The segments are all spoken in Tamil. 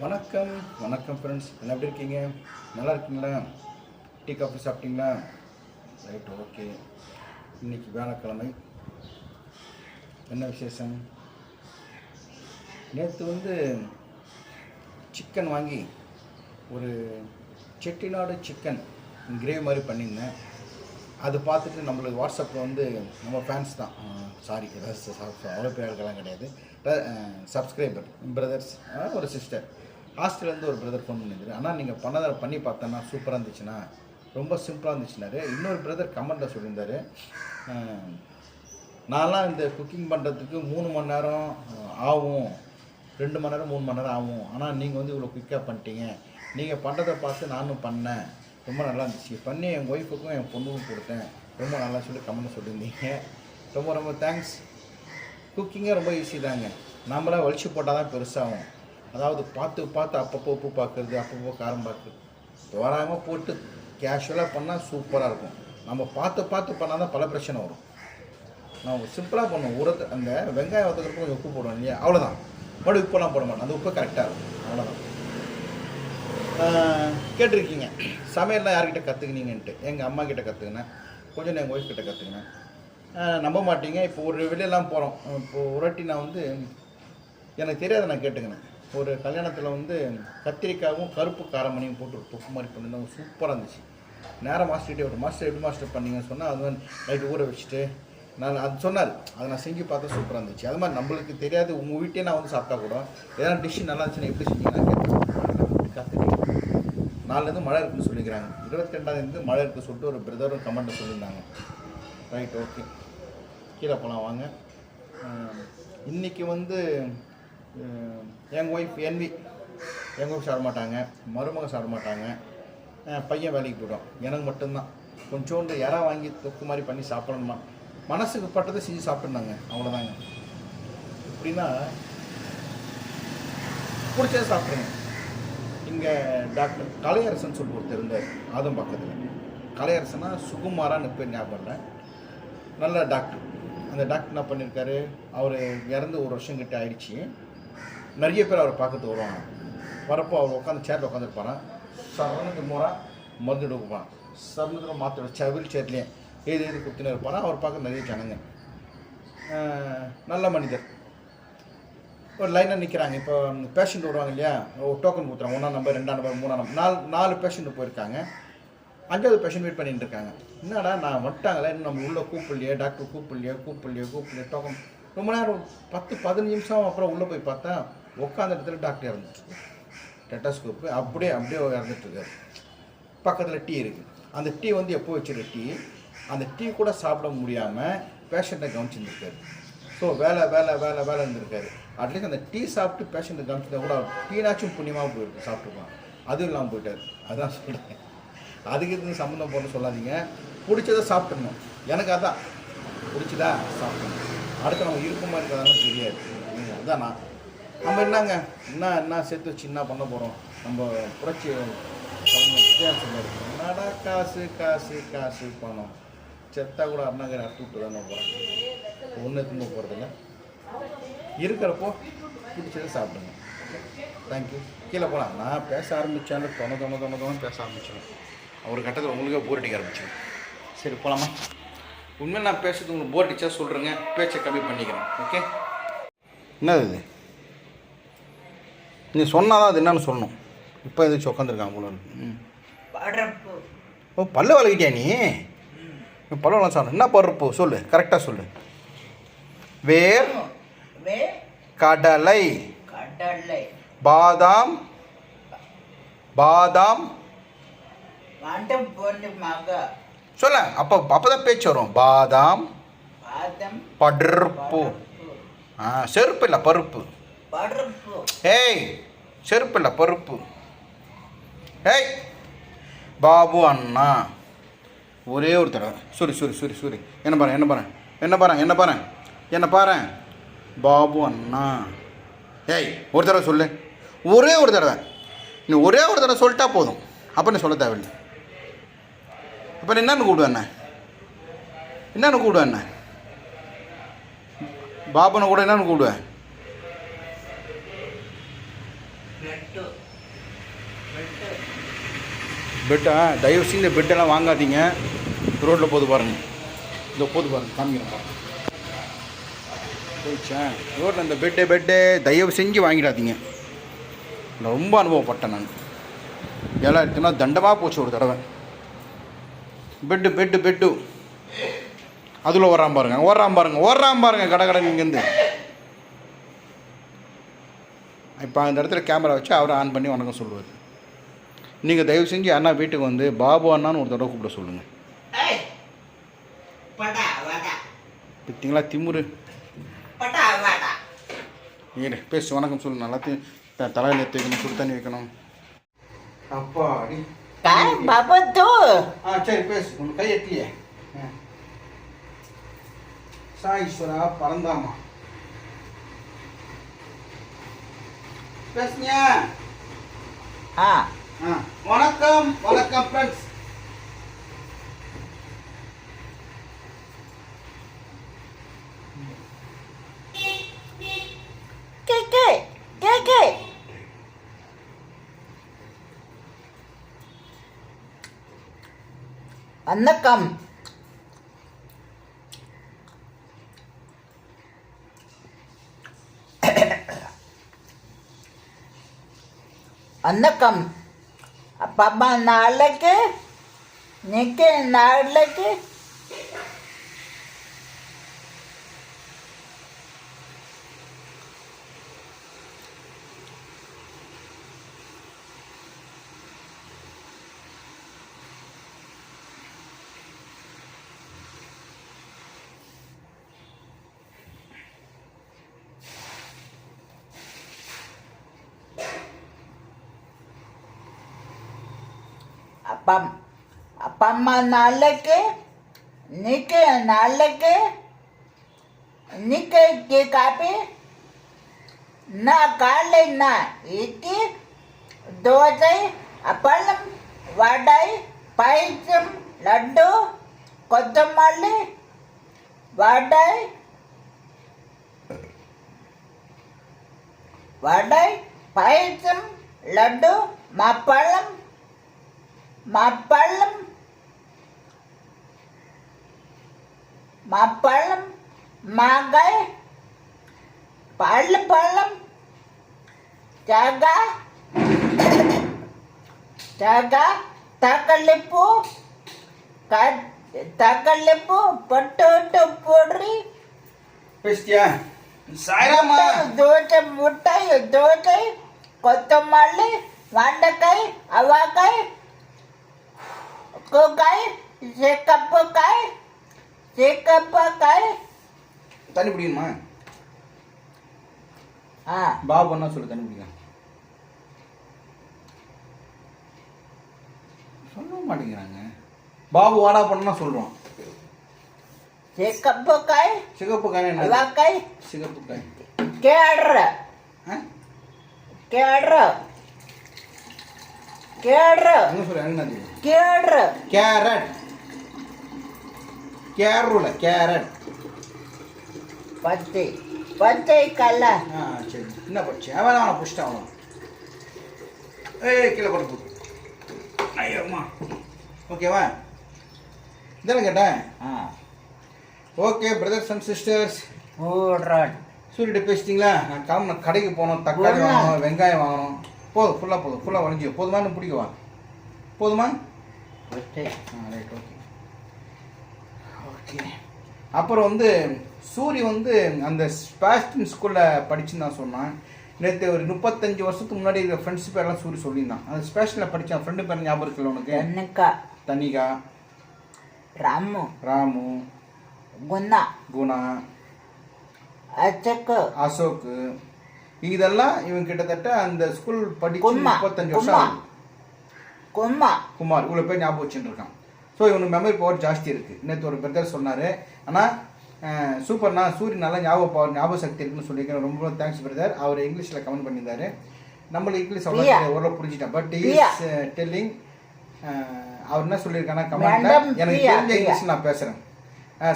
வணக்கம் வணக்கம் ஃப்ரெண்ட்ஸ் என்ன எப்படி இருக்கீங்க? நல்லா இருக்கீங்களா? டீ காஃபி சாப்பிட்டீங்களா? Right okay. இன்றைக்கி வியாழக்கிழமை. என்ன விசேஷம்? நேற்று வந்து சிக்கன் வாங்கி ஒரு செட்டிநாடு சிக்கன் கிரேவி மாதிரி பண்ணியிருந்தேன். அது பார்த்துட்டு நம்மளுக்கு வாட்ஸ்அப்பில் வந்து நம்ம ஃபேன்ஸ் தான். சாரி அவ்வளோ பேர் கிடையாது. சப்ஸ்கிரைபர் பிரதர்ஸ் ஒரு சிஸ்டர் ஹாஸ்டல்லேருந்து ஒரு பிரதர் ஃபோன் பண்ணியிருந்தாரு ஆனால் நீங்கள் பண்ணதை பண்ணி பார்த்தோன்னா சூப்பராக இருந்துச்சுன்னா ரொம்ப சிம்பிளாக இருந்துச்சுனாரு இன்னொரு பிரதர் கமெண்ட்டில் சொல்லியிருந்தார். நான்லாம் இந்த குக்கிங் பண்ணுறதுக்கு மூணு மணி நேரம் ஆகும். ரெண்டு மணி நேரம் மூணு மணி நேரம் ஆகும். ஆனால் நீங்கள் வந்து இவ்வளோ குயிக்காக பண்ணிட்டீங்க. நீங்கள் பண்ணுறதை பார்த்து நானும் பண்ணேன். ரொம்ப நல்லா இருந்துச்சு பண்ணி என் ஒய்ஃபுக்கும் என் பொண்ணுக்கும் கொடுத்தேன். ரொம்ப நல்லா சொல்லி கமெண்ட் சொல்லியிருந்தீங்க. ரொம்ப ரொம்ப தேங்க்ஸ் குக்கிங்கே ரொம்ப ஈஸி தாங்க. நம்மளா வலிச்சு போட்டால் தான் பெருசாகும். அதாவது பார்த்து பார்த்து அப்பப்போ உப்பு பார்க்குறது அப்பப்போ காரம் பார்க்குறது. தோராயமாக போட்டு கேஷுவலாக பண்ணால் சூப்பராக இருக்கும். நம்ம பார்த்து பார்த்து பண்ணால் தான் பல பிரச்சனை வரும். நான் சிம்பிளாக பண்ணுவோம். உரத்தை அந்த வெங்காயம் வதக்கிறப்ப கொஞ்சம் உப்பு போடுவோம் இல்லையா? அவ்வளோதான் மறுபடியும் உப்பெல்லாம் போட மாட்டோம் அந்த உப்பு கரெக்டாக இருக்கும். அவ்வளோதான் கேட்டிருக்கீங்க. சமையல்லாம் யார்கிட்ட கற்றுக்கினீங்கன்ட்டு எங்கள் அம்மா கிட்ட கற்றுக்கினேன் கொஞ்சம் எங்கள் ஒய்ஃப் கிட்ட கற்றுக்கினேன் நம்ப மாட்டீங்க. இப்போ ஒரு வெளியெல்லாம் போகிறோம் இப்போ ஒரு நான் வந்து எனக்கு தெரியாத நான் கேட்டுக்கினேன். ஒரு கல்யாணத்தில் வந்து கத்திரிக்காவும் கருப்பு காரமணியும் போட்டு ஒரு தொக்கு மாதிரி பண்ணியிருந்தாங்க சூப்பராக இருந்துச்சு. நேரம் மாஸ்டர்கிட்டே ஒரு மாஸ்டர் எப்படி மாஸ்டர் பண்ணீங்கன்னு சொன்னால் அது வந்து நைட்டு ஊற வச்சுட்டு நான் அது சொன்னார். அதை நான் செஞ்சு பார்த்தா சூப்பராக இருந்துச்சு. அது மாதிரி நம்மளுக்கு தெரியாது. உங்கள் வீட்டே நான் வந்து சாப்பிட்டா கூட ஏதாவது டிஷ்ஷு நல்லா இருந்துச்சுன்னா எப்படி செஞ்சீங்கன்னா கேட்டேன். நாலுலேருந்து மழை இருக்குன்னு சொல்லிக்கிறாங்க. இருபத்தி ரெண்டாந்தேதி மழை இருக்குன்னு சொல்லிட்டு ஒரு பிரதரும் கமெண்ட்டில் சொல்லியிருந்தாங்க. ரைட் ஓகே கீழே போகலாம் வாங்க. இன்றைக்கி இன்னைக்கு வந்து அஹ், எங்கள் ஒய்ஃப் என்வி எங்கள் ஒய்ஃப் சாப்பிட மாட்டாங்க மருமக சாப்பிட மாட்டாங்க. பையன் வேலைக்கு போய்டும் எனக்கு மட்டும்தான். கொஞ்சோண்டு இறா வாங்கி தொக்கு மாதிரி பண்ணி சாப்பிடணுமா? மனசுக்கு பட்டதை செஞ்சு சாப்பிட்றாங்க அவ்வளோதாங்க எப்படின்னா பிடிச்சதை சாப்பிட்ருங்க இங்கே டாக்டர் கலையரசன் சொல்லி ஒருத்தர் இருந்தார் அதுவும் பக்கத்தில். கலையரசனா சுகுமாரான்னு பேர் ஞாபகம் இல்லை. நல்ல டாக்டர். அந்த டாக்டர் என்ன பண்ணியிருக்காரு அவர் இறந்து ஒரு வருஷம் கிட்ட ஆயிடுச்சு. நிறைய பேர் அவரை பார்க்கறது வருவாங்க. வரப்போ அவர் உட்காந்து சேரில் உட்காந்துருப்பாரான் சரணுக்கு மூரா மருந்து எடுப்பான் சரணுக்கு மாத்திர செவில் சேர்லேயே எது எது கொடுத்துன்னு இருப்பாரா? அவர் பார்க்க நிறைய ஜனங்க. நல்ல மனிதர். ஒரு லைனாக நிற்கிறாங்க இப்போ பேஷண்ட் வருவாங்க இல்லையா? ஒரு டோக்கன் கொடுத்துறாங்க. ஒன்றாம் நம்பர் ரெண்டாம் நம்பர் மூணாம் நம்பர் நாலு நாலு பேஷண்ட் போயிருக்காங்க. அஞ்சாவது பேஷண்ட் வெயிட் பண்ணிட்டு இருக்காங்க. என்னடா நான் வந்துட்டாங்களே. இன்னும் நம்ம உள்ளே கூப்பிடலையே டாக்டர் கூப்பிடலையே கூப்பிடலையே கூப்பிடலையே டோக்கன் ரொம்ப நேரம் பத்து பதினஞ்சு நிமிஷம் அப்புறம் உள்ளே போய் பார்த்தா உட்காந்த இடத்துல டாக்டர் இறந்துட்டு டெட்டாஸ்கோப்பு அப்படியே அப்படியே இறந்துட்டுருக்காரு பக்கத்தில் டீ இருக்குது அந்த டீ வந்து எப்போ வச்சிருக்க டீ அந்த டீ கூட சாப்பிட முடியாமல் பேஷண்ட்டை கவனிச்சிருந்துருக்காரு ஸோ வேலை வேலை வேலை வேலை இருந்திருக்காரு அட்லீஸ்ட் அந்த டீ சாப்பிட்டு பேஷண்ட்டை கவனிச்சதை கூட டீனாச்சும் புண்ணியமாக போயிருக்கு சாப்பிட்டுருப்பான் அதுவும் இல்லாமல் போயிட்டார். அதான் சொல்கிறேன் அதுக்கு இது சம்மந்தம் போட்டு சொல்லாதீங்க. பிடிச்சதை சாப்பிட்டுடணும் எனக்கு அதான். பிடிச்சதா சாப்பிட்ணும். அடுத்து நம்ம இருக்குமா இருக்கிறதாலும் தெரியாது. உம், அதான் நான். நம்ம என்னங்க? என்ன என்ன சேர்த்து வச்சு என்ன பண்ண போகிறோம் நம்ம புரட்சி என்னடா காசு காசு காசு பணம். செத்தா கூட அருணாகர் அறுத்து விட்டு தானே போகிறேன் ஒன்று திரும்ப போகிறதில்ல இருக்கிறப்போ பிடிச்சதை சாப்பிடுங்க. தேங்க்யூ கீழே போகலாம் நான் பேச ஆரம்பித்தாலும் தொண தொண தொண தொண பேச ஆரம்பிச்சிடும். ஒரு கட்டத்தில் உங்களுக்கே போர் அடிக்க ஆரம்பிச்சிடும். சரி போகலாமா உண்மையில் நான் பேசுறது உங்களுக்கு போர் அடிச்சா சொல்கிறேங்க பேச்சை கம்மி பண்ணிக்கிறேன். ஓகே என்னது இது? நீ சொன்னால் தான் அது என்னன்னு சொல்லணும். இப்போ எதுக்கு உட்காந்துருக்காங்க போல இருக்கு. ஓ பல்லு வளர்க்கிட்டியா நீ? பல்லு வளர்க்க சொன்ன என்ன பருப்பு சொல்லு. கரெக்டாக சொல்லு. வேர் கடலை. கடலை. பாதாம். பாதாம். சொல்ல அப்போ அப்போ தான் பேச்சு வரும். பாதாம். பருப்பு. ஆ செருப்பு இல்லை பருப்பு. பருப்பு. ஏய் செருப்பு இல்லை பருப்பு. ஏய் பாபு அண்ணா. ஒரே ஒரு தடவை. சூரி சூரி சூரி சூரி. என்ன பாரு என்ன பாரு என்ன பாரு என்ன பாரு. என்னை பாரு பாபு அண்ணா. ஏய் ஒரு தடவை சொல்லு. ஒரே ஒரு தடவை. நீ ஒரே ஒரு தடவை சொல்லிட்டா போதும். அப்போ நீ சொல்ல தேவையில்லை. அப்போ நான் என்னன்னு கூப்பிடுவேன் என்ன என்னன்னு கூப்பிடுவேன் பாபனை கூட என்னன்னு கூப்பிடுவேன் பெட்டா தயவு செஞ்சு இந்த பெட்டெல்லாம் வாங்காதீங்க. ரோட்டில் போது பாருங்க. இந்த போது பாருங்க. காமிக்கிறேன் பாருங்க. போயிடுச்சா ரோட்டில் இந்த பெட்டு பெட்டு தயவு செஞ்சு வாங்கிடாதீங்க. ரொம்ப அனுபவப்பட்டேன் நான். இருக்குன்னா தண்டமாக போச்சு ஒரு தடவை. பெட்டு பெட்டு பெட்டு அதில் ஓடுறான் பாருங்க ஓடுறான் பாருங்க ஓடுறான் பாருங்க கடை கடை இங்கேருந்து. இப்போ அந்த இடத்துல கேமரா வச்சு அவரை ஆன் பண்ணி வணக்கம் சொல்லுவார். நீங்கள் தயவு செஞ்சு அண்ணா வீட்டுக்கு வந்து பாபு அண்ணான்னு ஒரு தடவை கூப்பிட சொல்லுங்கள் பார்த்தீங்களா திமுரு? பட்டா பேசு வணக்கம் சொல்லு நல்லாத்தையும் தலையில் எத்திக்கணும் சுடு தண்ணி வைக்கணும். அப்பா அடி பாபத்து ஆ சரி பேசு உன் கை எட்டியே. சாய்ஸ்வரா பறந்தாமா பேசுங்க ஆ. வணக்கம் வணக்கம் ஃப்ரெண்ட்ஸ் अन्नकम अन्नकम पापा नाळके निके नाळके அப்பம். அப்பம்மா நாளைக்கு நிக்க நாளைக்கு நிக்க காப்பி. நான் காலை நான் இட்லி தோசை அப்பளம் வடை பயிற்சம் லட்டு கொத்தமல்லி வடை வடை பயிற்சம் லட்டு மப்பழம் పళ్ళం మా పళ్ళం మా పళ్ళం మాగాయ్ పళ్ళు పళ్ళం జాగా జాగా తకలిప్పు తకలిప్పు పొట్టు పొడి பேசிட்டியா சாய்ராமா దోశ ముట్టాయి கொகை சிகப்பு கை சிகப்பு கை தண்ணி பிடிக்கணுமா ஆ. பாபு என்ன சொல்லு தண்ணி பிடிக்கும் சொல்ல மாட்டேங்கிறாங்க. பாபு வாடா பண்ணா சொல்றோம் சிகப்பு கை சிகப்பு கை என்ன? கை சிகப்பு கை கேடுற கேடுற ಕೇಳ್ರ ಕೇಳ್ರ ಕ್ಯಾರೆಟ್ கேரள கேரட். பச்சை. பச்சை கல்ல. ஆ சரி. என்ன பச்சை அவன் அவனை பிடிச்சிட்டான் அவன். ஏய் கீழே போட்டு போட்டு ஐயோம்மா ஓகேவா இதெல்லாம் கேட்டேன். ஆ. ஓகே பிரதர்ஸ் அண்ட் சிஸ்டர்ஸ் ஓடுறாட் சூரியட்டு பேசிட்டிங்களா? நான் கிளம்புன கடைக்கு போனோம் தக்காளி வாங்கணும் வெங்காயம் வாங்கணும். போதும் ஃபுல்லாக போதும் ஃபுல்லாக வளைஞ்சி போதுமானு பிடிக்கவா? போதுமா? ஆ ரைட் ஓகே ஓகே அப்புறம் வந்து சூரி வந்து அந்த ஸ்பேஸ்டின் ஸ்கூலில் படிச்சுன்னு தான் சொன்னான். நேற்று ஒரு முப்பத்தஞ்சு வருஷத்துக்கு முன்னாடி இருக்கிற ஃப்ரெண்ட்ஸ் பேரெல்லாம் சூரி சொல்லியிருந்தான். அந்த ஸ்பேஷனில் படித்தான் ஃப்ரெண்டு பேர் ஞாபகம் இருக்குல்ல உனக்கு? என்னக்கா தனிகா. ராமு. ராமு. குணா. குணா. அசோக்கு. அசோக்கு. இதெல்லாம் இவன் கிட்டத்தட்ட அந்த ஸ்கூல் படிச்சு முப்பத்தஞ்சு வருஷம் ஆகுது. கொம்மா. குமார் இவ்வளோ பேர் ஞாபகம் வச்சுட்டு இருக்கான். ஸோ இவனுக்கு மெமரி பவர் ஜாஸ்தி இருக்குது நேற்று ஒரு பிரதர் சொன்னார். ஆனால் சூப்பர்ண்ணா சூரியன் நல்லா ஞாபகம் பவர் ஞாபக சக்தி இருக்குன்னு சொல்லியிருக்கேன் ரொம்ப தேங்க்ஸ் பிரதர் அவர் இங்கிலீஷில் கமெண்ட் பண்ணியிருந்தாரு. நம்மளுக்கு இங்கிலீஷ் அவ்வளோ ஓரளவு புரிஞ்சிட்டேன். பட் இஸ் டெல்லிங் அவர் என்ன சொல்லியிருக்காங்கன்னா கமெண்ட்ல எனக்கு தெரிஞ்ச இங்கிலீஷ் நான் பேசுகிறேன்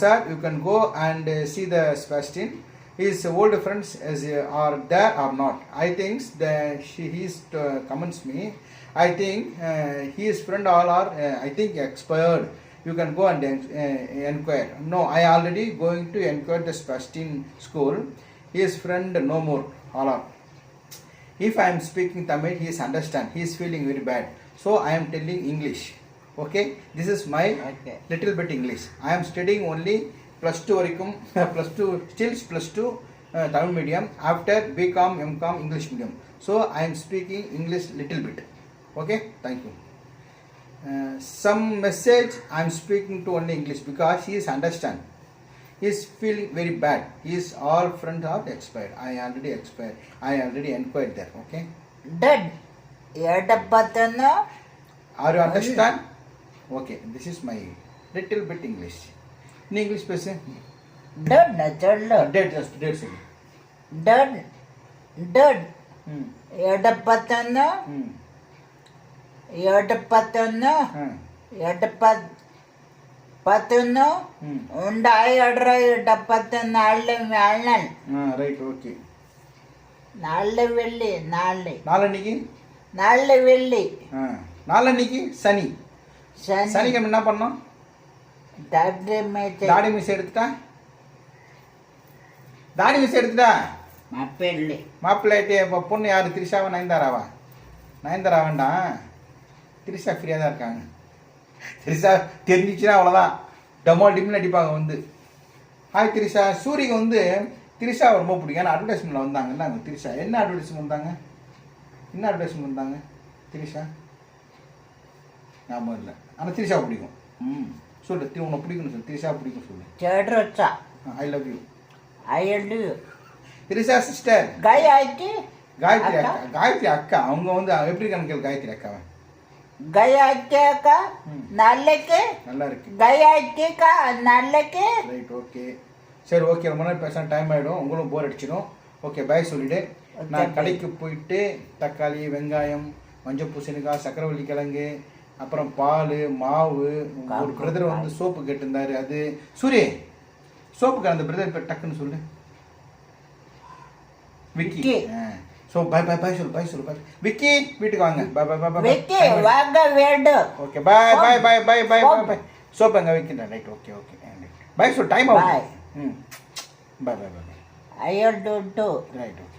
sir you can go and see the ஸ்பேஸ்டின் his old friends as are there or not i think that she he's uh, comments me I think uh, his friend all are, uh, I think, expired. You can go and uh, inquire. No, I already going to inquire the Sebastian school. His friend no more, all are. If I am speaking Tamil, he is understand. He is feeling very bad. So I am telling English. Okay, this is my Okay. little bit English. I am studying only plus two varikum, plus two stills plus two uh, down medium. After become, become English medium. So I am speaking English little bit. Okay, thank you. Uh, some message I am speaking to only English because he is understand. He is feeling very bad. He is all friend out expired. I already expired. I already enquired there. Okay. Dead. Yadabadana. Are you understand? Okay. This is my little bit English. நீ இங்கிலீஷ் பேசு. டட் சொல்லு. டேட் டேட் சொல்லு. டட் டட். ಎಡಪ್ಪತ್ತೊಂದು ಎಡಪ್ಪತ್ತೊಂದು ಎಡಪ್ಪತ್ ಪತ್ತೊಂದು ಉಂಡಾಯ ಎಡ್ರ ಎಡಪ್ಪತ್ತೊಂದು ನಾಳೆ ನಾಳೆ ರೈಟ್ ಓಕೆ நாலு வெள்ளி நாலு. நாலன்னைக்கு நாலு வெள்ளி. நாலன்னைக்கு சனி. சனி. சனிக்கிழமை என்ன பண்ணோம்? தாடி மீசை தாடி எடுத்துட்டா? தாடி மிஸ் எடுத்துட்டா? மாப்பிள்ளை மாப்பிள்ளைட்டு இப்போ பொண்ணு யார்? திரிஷாவா நயன்தாராவா? நயன்தாரா வேண்டாம் திரிஷா ஃப்ரீயாக தான் இருக்காங்க. திரிஷா தெரிஞ்சிச்சுன்னா அவ்வளோதான் டமால் டிம்மில் அடிப்பாங்க வந்து. ஹாய் திரிஷா. சூரிக்கு வந்து திரிஷா ரொம்ப பிடிக்கும். ஏன்னா அட்வர்டைஸ்மெண்ட்டில் வந்தாங்கல்ல அவங்க திரிஷா. என்ன அட்வர்டைஸ்மெண்ட் வந்தாங்க? என்ன அட்வர்டைஸ்மெண்ட் வந்தாங்க? திரிஷா? ஞாபகம் இல்லை. ஆனால் திரிஷா பிடிக்கும். ம். சொல்லு தீ உனக்கு பிடிக்கும்னு சொல்லு திரிஷா பிடிக்கும் சொல்லு. தேடுற வச்சா. I love you I love you Trisha sister காய் ஆயிட்டு காயத்ரி அக்கா. காயத்ரி அக்கா. அவங்க வந்து எப்படி இருக்கான்னு காயத்ரி அக்காவை கயாக்கேக்கா நல்லக்கு. நல்லா இருக்கு. கயாக்கேக்கா நல்லக்கு. ரைட் ஓகே சரி ஓகே ரொம்ப நேரம் பேச டைம் ஆகிடும் உங்களும் போர் அடிச்சிடும். ஓகே பாய் சொல்லிவிடு நான் கடைக்கு போயிட்டு தக்காளி வெங்காயம் மஞ்சள் பூசணிக்காய் சக்கரவள்ளி கிழங்கு அப்புறம் பால் மாவு ஒரு பிரதர் வந்து சோப்பு கேட்டிருந்தாரு அது சூரியே சோப்புக்கு அந்த பிரதர் இப்போ டக்குன்னு சொல்லு. Vicky. So bye bye bye சொல்லு பை சொல்லு பாய் விக்கி வீட்டுக்கு வாங்க. பாய் பாய் பாய் பாய் வாங்க வேண்டும். Okay bye bye bye bye bye bye bye soap. அங்கே வைக்கிறேன் ரைட் ஓகே ஓகே பை சொல் டைம் ஆகும் ம். Bye bye bye I don't right okay